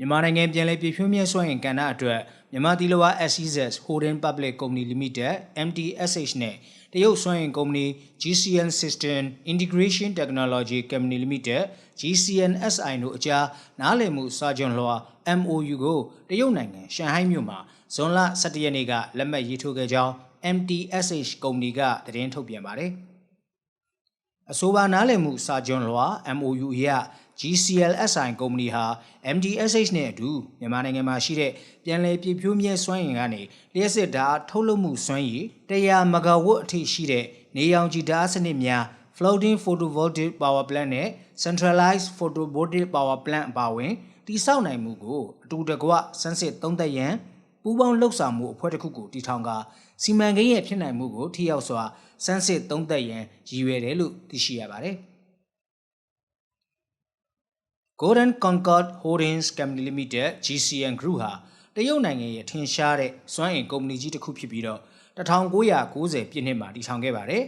မြန်မာနိုင်ငံပြည်လဲပြည်ဖြိုးမြဲစွမ်းအင်ကဏ္ဍအတွက်မြန်မာတီလဝါ SCS Holding Public Company Limited MTSH နဲ့တရုတ်စွမ်းအင်ကုမ္ပဏီ GCN System Integration Technology Company Limited GCNSI တို့အကြားနားလည်မှုစာချုပ်လွှာ MOU ကိုတရုတ်နိုင်ငံရှန်ဟိုင်းမြို့မှာဇွန်လ17ရက်နေ့ကလက်မှတ်ရေးထိုးခဲ့ကြောင်း MTSH ကုမ္ပဏီကသတင်းထုတ်ပြန်ပါတယ်။အဆိုပါနားလည်မှုစာချုပ်လွှာ MOU အရ GCLSI ကုမ္ပဏီဟာ MDSH နဲ့အတူမြန်မာနိုင်ငံမှာရှိတဲ့ပြည်내ပြည်ဖြိုးမြဲစွမ်းအင်ကနေလျှက်စစ်ဓာတ်ထုတ်လုပ်မှုစွမ်းရည်100မဂါဝတ်အထိရှိတဲ့နေရောင်ခြည်ဓာတ်စနစ်များ floating photovoltaic power plant နဲ့ centralized photovoltaic power plant အပါအဝင်တည်ဆောက်နိုင်မှုကိုအတူတကွစမ်းစစ်သုံးသက်ရန်ပူးပေါင်းလှုပ်ဆောင်မှုအဖွဲ့တစ်ခုကိုတည်ထောင်ကာစီမံကိန်းရဲ့ဖြစ်နိုင်မှုကိုထိရောက်စွာစမ်းစစ်သုံးသက်ရန်ရည်ရွယ်တယ်လို့သိရှိရပါတယ်။ Golden Concord Holdings Company Limited GCN Group ဟာတရုတ်နိုင်ငံရဲ့ထင်ရှားတဲ့စွမ်းအင်ကုမ္ပဏီကြီးတစ်ခုဖြစ်ပြီးတော့1990ပြည့်နှစ်မှာတည်ထောင်ခဲ့ပါတယ်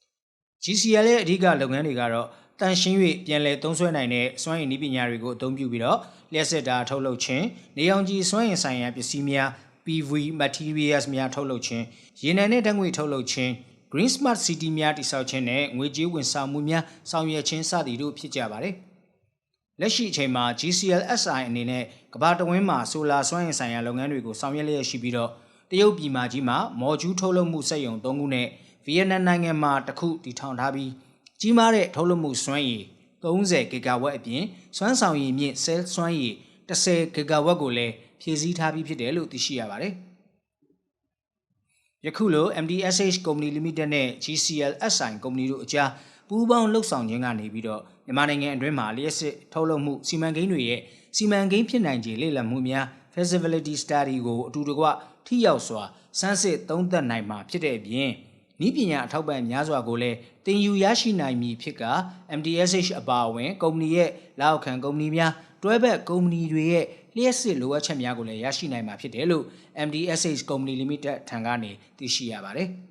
။ GCL ရဲ့အဓိကလုပ်ငန်းတွေကတော့တန်ရှင်း၍ပြန်လည်သုံးစွဲနိုင်တဲ့စွမ်းအင်နည်းပညာတွေကိုအသုံးပြုပြီးတော့လျှက်စစ်ဓာတ်ထုတ်လုပ်ခြင်းနေအောင်ကြီးစွမ်းအင်ဆိုင်ရာပစ္စည်းများ PV materials များထုတ်လုပ်ခြင်းရေနံနဲ့ဓာတ်ငွေထုတ်လုပ်ခြင်း Green Smart City များတည်ဆောက်ခြင်းနဲ့ငွေကြေးဝန်ဆောင်မှုများဆောင်ရွက်ခြင်းစသည်တို့ဖြစ်ကြပါတယ်။ လက်ရှိအချိန်မှာ GCLSI အနေနဲ့ကမ္ဘာတဝန်းမှာဆိုလာစွမ်းအင်ဆိုင်ရာလုပ်ငန်းတွေကိုဆောင်ရွက်လျက်ရှိပြီးတော့တရုတ်ပြည်မှာကြီးမှာမော်ဂျူးထုတ်လုပ်မှုစက်ရုံ၃ခုနဲ့ဗီယက်နမ်နိုင်ငံမှာတစ်ခုတည်ထောင်ထားပြီးကြီးမားတဲ့ထုတ်လုပ်မှုစွမ်းရည်30ဂီဂါဝက်အပြင်စွမ်းဆောင်ရည်မြင့်ဆဲစွမ်းရည်10ဂီဂါဝက်ကိုလည်းဖြည့်ဆည်းထားပြီးဖြစ်တယ်လို့သိရှိရပါတယ်။ယခုလို MDSH ကုမ္ပဏီ Limited နဲ့ GCLSI ကုမ္ပဏီတို့အကြား ပူးပေါင်းလှုပ်ဆောင်ခြင်းကနေပြီးတော့မြန်မာနိုင်ငံအတွင်းမှာလျှက်စစ်ထုတ်လုပ်မှုစီမံကိန်းတွေရဲ့စီမံကိန်းဖြစ်နိုင်ခြေလေ့လာမှုများ feasibility study ကိုအတူတကွထိရောက်စွာစမ်းစစ်သုံးသပ်နိုင်မှာဖြစ်တဲ့အပြင်ဤပညာအထောက်ပံ့များစွာကိုလည်းတင်ယူရရှိနိုင်မည်ဖြစ်က MDSH အပါအဝင်ကုမ္ပဏီရဲ့လက်အောက်ခံကုမ္ပဏီများတွဲဘက်ကုမ္ပဏီတွေရဲ့လျှက်စစ်လိုအပ်ချက်များကိုလည်းရရှိနိုင်မှာဖြစ်တယ်လို့ MDSH Company Limited ထံကနေသိရှိရပါတယ်။